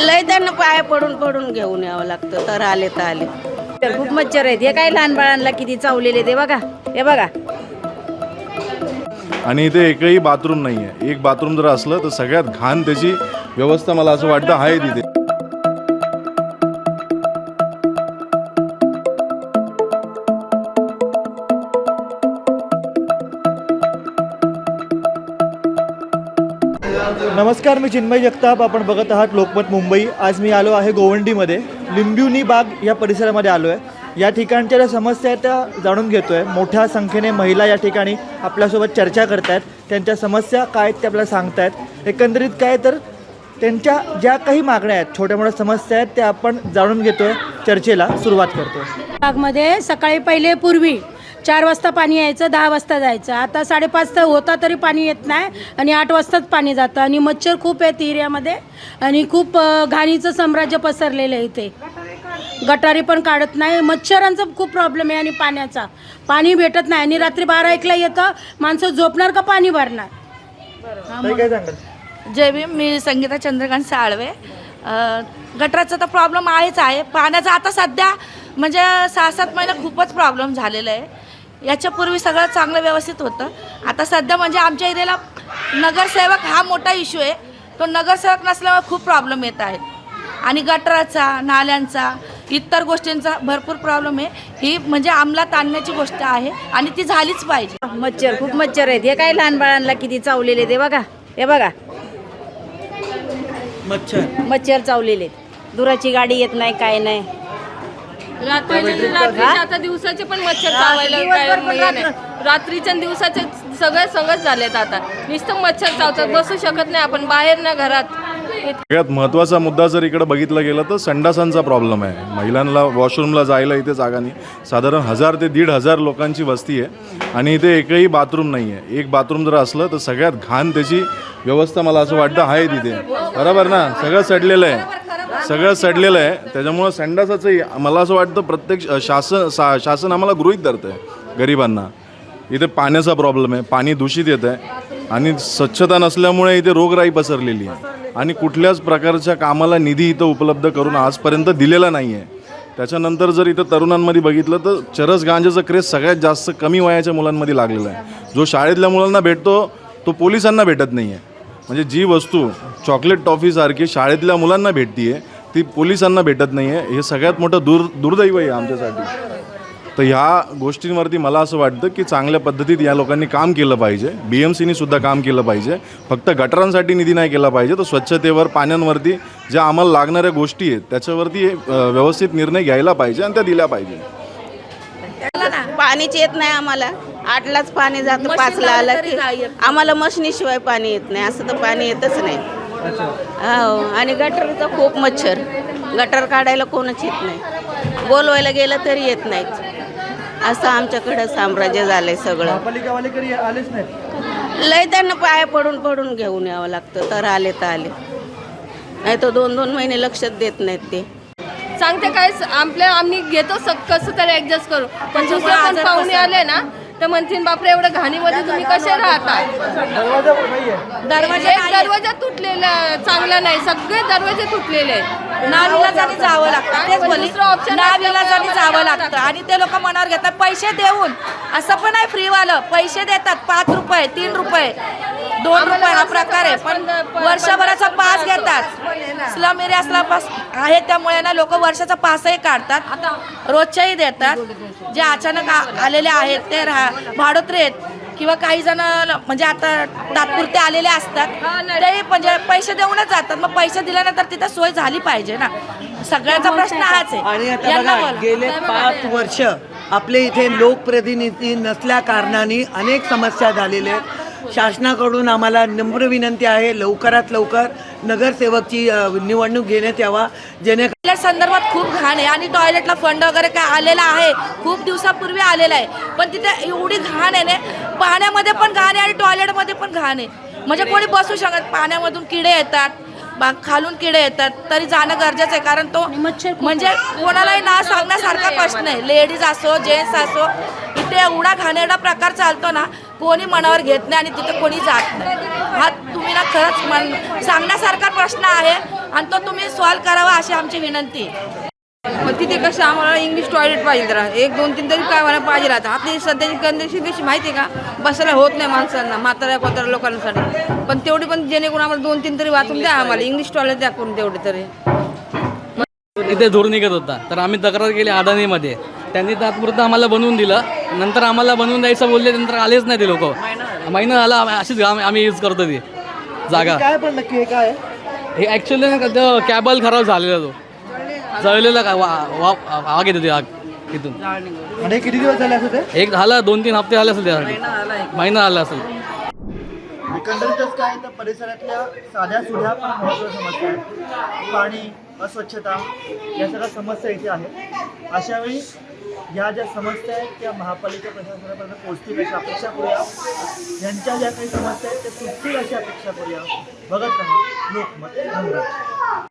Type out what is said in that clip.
लय त्यांना पाया पडून पडून घेऊन यावं लागतं. तर आले तर आले. तर खूप मच्छर आहेत हे काय लहान बाळांना किती चावलेले ते बघा. हे बघा. आणि इथे एकही बाथरूम नाही आहे एक बाथरूम जर असलं तर सगळ्यात घाण त्याची व्यवस्था मला असं वाटतं आहे तिथे. नमस्कार मी चिन्मय जगताप. आपण बघत आहात लोकमत मुंबई. आज मी आलो आहे गोवंडीमध्ये. लिंबिवनी बाग या परिसरामध्ये आलो आहे या ठिकाणच्या ज्या समस्या आहेत त्या जाणून घेतो आहे मोठ्या संख्येने महिला या ठिकाणी आपल्यासोबत चर्चा करत आहेत त्यांच्या समस्या काय आहेत ते आपल्याला सांगतायत. एकंदरीत काय तर त्यांच्या ज्या काही मागण्या आहेत छोट्या मोठ्या समस्या आहेत त्या आपण जाणून घेतो आहे चर्चेला सुरुवात करतो बागमध्ये सकाळी पहिले पूर्वी चार वाजता पाणी यायचं दहा वाजता जायचं. आता साडेपाच तर होता तरी पाणी येत नाही आणि आठ वाजताच पाणी जातं. आणि मच्छर खूप आहेत एरियामध्ये आणि खूप अ, घाणीचं साम्राज्य पसरलेलं आहे इथे. गटारी पण काढत नाही. मच्छरांचा खूप प्रॉब्लेम आहे आणि पाण्याचा. पाणी भेटत नाही आणि रात्री बारा एकला येतं माणसं झोपणार का पाणी भरणार? ताई, काय सांगाल? जय भीम मी संगीता चंद्रकांत साळवे. अ, गटराचा तर प्रॉब्लेम आहेच आहे. पाण्याचा आता सध्या म्हणजे सहा सात महिने खूपच प्रॉब्लेम झालेला आहे. याच्यापूर्वी सगळं चांगलं व्यवस्थित होतं. आता सध्या म्हणजे आमच्या एरियाला नगरसेवक हा मोठा इश्यू आहे. तो नगरसेवक नसल्यामुळे खूप प्रॉब्लेम येत आहेत. आणि गटराचा नाल्यांचा इतर गोष्टींचा भरपूर प्रॉब्लेम आहे. ही म्हणजे अंमलात आणण्याची गोष्ट आहे आणि ती झालीच पाहिजे. मच्छर खूप मच्छर आहेत. हे काय लहान बाळांना किती चावलेले ते बघा हे बघा. मच्छर. मच्छर चावलेले आहेत. दुराची गाडी येत नाही काय नाही. रात्रीचे रात्रीचे आता दिवसाचे पण मच्छर चावायला काय दिवसभर पण हे नाही. रात्रीच्या आणि दिवसाचे सगळे संगत झालेत आता. नुसतं मच्छर चावतात बसू शकत नाही आपण बाहेर ना घरात. सगळ्यात महत्त्वाचा मुद्दा जर इकडे बघितला गेला तर संडासांचा प्रॉब्लेम आहे. महिलांना वॉशरूमला जायला इथे जागा नाही. साधारण हजार ते दीड हजार लोकांची वस्ती आहे आणि इथे एकही बाथरूम नाही आहे एक बाथरूम जर असलं तर सगळ्यात घाण त्याची व्यवस्था मला असं वाटतं आहे तिथे. बरोबर ना? सगळं सडलेलं आहे. सगळं सडलेलं आहे. त्याच्यामुळं संडासाचंही मला असं वाटतं प्रत्येक शासन सा शासन आम्हाला गृहित धरतं आहे गरिबांना. इथे पाण्याचा प्रॉब्लेम आहे पाणी दूषित येत आहे आणि स्वच्छता नसल्यामुळे इथे रोगराई पसरलेली आहे. आणि कुठल्याच प्रकारच्या कामाला निधी इथं उपलब्ध करून आजपर्यंत दिलेला नाही आहे त्याच्यानंतर जर इथं तरुणांमध्ये बघितलं तर चरस गांजाचा क्रेज सगळ्यात जास्त कमी वयाच्या मुलांमध्ये लागलेला आहे. जो शाळेतल्या मुलांना भेटतो तो पोलिसांना भेटत नाही आहे म्हणजे जी वस्तू चॉकलेट टॉफीसारखी शाळेतल्या मुलांना भेटती आहे ती पोलिसांना भेटत नाही आहे हे सगळ्यात मोठं दूर दुर्दैव आहे आमच्यासाठी. तर ह्या गोष्टींवरती मला असं वाटतं की चांगल्या पद्धतीत या लोकांनी काम केलं पाहिजे. बी एम सीनी सुद्धा काम केलं पाहिजे. फक्त गटारांसाठी निधी नाही केला पाहिजे तर स्वच्छतेवर पाण्यांवरती ज्या आम्हाला लागणाऱ्या गोष्टी आहेत त्याच्यावरती व्यवस्थित निर्णय घ्यायला पाहिजे आणि त्या दिल्या पाहिजे. पाणीच येत नाही आम्हाला. आठलाच पाणी जातं पाचला आलं की आम्हाला मशनीशिवाय पाणी येत नाही असं तर पाणी येतच नाही. हो आणि गटरचा खूप मच्छर. गटर काढायला कोणच येत नाही. बोलवायला गेलं तरी येत नाहीत. असं आमच्याकडं साम्राज्य झालंय सगळं. लय त्यांना पाया पडून पडून घेऊन यावं लागतं. तर आले तर आले. नाही तर दोन दोन महिने लक्षात देत नाहीत ते. सांगते काय आपल्या आम्ही घेतो कसं तरी ऍडजस्ट करू. पण दुसरे पण पाहुणे आले ना तर म्हणतील बापरे एवढं घाणीमध्ये तुम्ही कसे राहता? दरवाजा दरवाजा एक दरवाजा तुटलेला चांगला नाही. सगळे दरवाजे तुटलेले आहेत. नाविलाजाने जावं लागतं. तेच दुसरं नाविलाजाने जावं लागतं. आणि ते लोक मनावर घेतात पैसे देऊन. असं पण आहे फ्रीवालं. पैसे देतात पाच रुपये तीन रुपये. दोन रुपये हा प्रकार आहे. पण वर्षभराचा पास घेतात. स्लम एरिया असला पास आहे त्यामुळे ना लोक वर्षाचा पासही काढतात. रोजच्याही देतात. जे अचानक आलेले आहेत ते राहा भाडोत्रे आहेत किंवा काही जण म्हणजे आता तात्पुरते आलेले असतात ते म्हणजे पैसे देऊनच जातात. मग पैसे दिल्यानंतर तिथं सोय झाली पाहिजे ना. सगळ्याचा प्रश्न हाच आहे. आणि आता बघा बोला. गेले पाच वर्ष आपले इथे लोकप्रतिनिधी नसल्या कारणाने अनेक समस्या झालेल्या आहेत. शासनाकडून आम्हाला नम्र विनंती आहे लवकरात लवकर नगरसेवकची निवडणूक घेण्यात यावा जेणे टॉयलेट संदर्भात खूप घाण आहे आणि टॉयलेटला फंड वगैरे काय आलेला आहे खूप दिवसापूर्वी आलेला आहे. पण तिथे एवढी घाण आहे ना पाण्यामध्ये पण घाण आहे आणि टॉयलेटमध्ये पण घाण आहे. म्हणजे कोणी बसू शकत पाण्यामधून किडे येतात बा खालून किडे येतात तरी जाणं गरजेचं आहे कारण तो म्हणजे कोणालाही ना सांगण्यासारखा प्रश्न आहे. लेडीज असो जेंट्स असो इथे एवढा घाणेरडा प्रकार चालतो ना कोणी मनावर घेत नाही आणि तिथे कोणी जात नाही. हा ना खरंच मन सांगण्यासारखा प्रश्न आहे आणि तो तुम्ही सॉल्व्ह करावा अशी आमची विनंती. मग तिथे कसं आम्हाला इंग्लिश टॉयलेट पाहिजे जरा. एक दोन तीन तरी काय मला पाहिजे राहतं. आपली सध्याची कंडिशन कशी माहिती आहे का? बसायला होत नाही माणसांना म्हाताऱ्या कोताऱ्या लोकांसाठी. पण तेवढी पण जेणेकरून आम्हाला दोन तीन तरी वाचून द्या आम्हाला. इंग्लिश टॉयलेट द्या करून तेवढे तरी. इथे धूर निघत होता. तर आम्ही तक्रार केली अदानीमध्ये त्यांनी तात्पुरतं आम्हाला बनवून दिलं. नंतर आम्हाला बनवून द्यायचं बोलले नंतर आलेच नाही ते लोक. महिना आम्ही- अशीच आम्ही आम्ही यूज करतो ती. जागा. काय पण नक्की हे काय? हे ॲक्च्युली कॅबल खराब झालेला तो. जळलेला का? वा आग येते ती आग तिथून आणि हे किती दिवस झाले असं ते? एक झाला दोन तीन हप्ते झाले असेल त्यासाठी. महिना झाला असेल. एकंदरीतच काय तर परिसरातल्या साध्या सुध्या पण महत्त्वाच्या समस्या आहेत. पाणी अस्वच्छता या सगळ्या समस्या इथे आहेत. अशावेळी ह्या ज्या समस्या आहेत त्या महापालिका प्रशासनापर्यंत पोहोचतील अशी अपेक्षा करूया. त्यांच्या ज्या काही समस्या आहेत त्या सुटतील अशी अपेक्षा करूया. बघत राहा लोकमत. धन्यवाद.